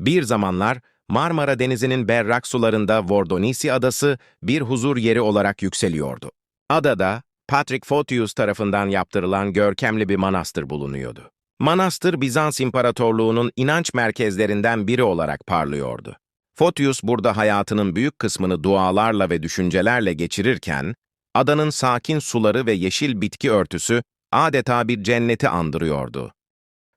Bir zamanlar Marmara Denizi'nin berrak sularında Vordonisi Adası bir huzur yeri olarak yükseliyordu. Adada Patrick Photius tarafından yaptırılan görkemli bir manastır bulunuyordu. Manastır Bizans İmparatorluğu'nun inanç merkezlerinden biri olarak parlıyordu. Photius burada hayatının büyük kısmını dualarla ve düşüncelerle geçirirken, adanın sakin suları ve yeşil bitki örtüsü adeta bir cenneti andırıyordu.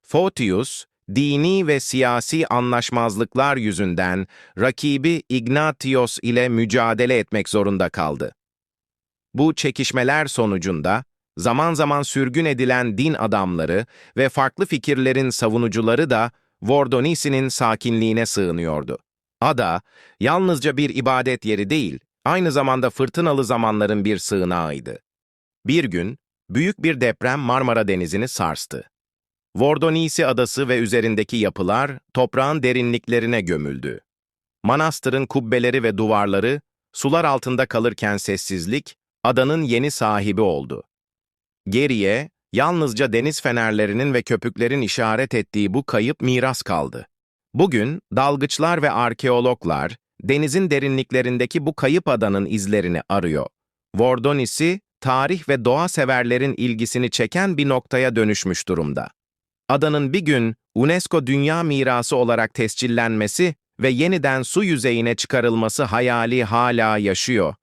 Photius, dini ve siyasi anlaşmazlıklar yüzünden rakibi Ignatios ile mücadele etmek zorunda kaldı. Bu çekişmeler sonucunda zaman zaman sürgün edilen din adamları ve farklı fikirlerin savunucuları da Vordonisi'nin sakinliğine sığınıyordu. Ada, yalnızca bir ibadet yeri değil, aynı zamanda fırtınalı zamanların bir sığınağıydı. Bir gün, büyük bir deprem Marmara Denizi'ni sarstı. Vordonisi adası ve üzerindeki yapılar toprağın derinliklerine gömüldü. Manastırın kubbeleri ve duvarları sular altında kalırken sessizlik adanın yeni sahibi oldu. Geriye yalnızca deniz fenerlerinin ve köpüklerin işaret ettiği bu kayıp miras kaldı. Bugün dalgıçlar ve arkeologlar denizin derinliklerindeki bu kayıp adanın izlerini arıyor. Vordonis'i tarih ve doğa severlerin ilgisini çeken bir noktaya dönüşmüş durumda. Adanın bir gün UNESCO Dünya Mirası olarak tescillenmesi ve yeniden su yüzeyine çıkarılması hayali hala yaşıyor.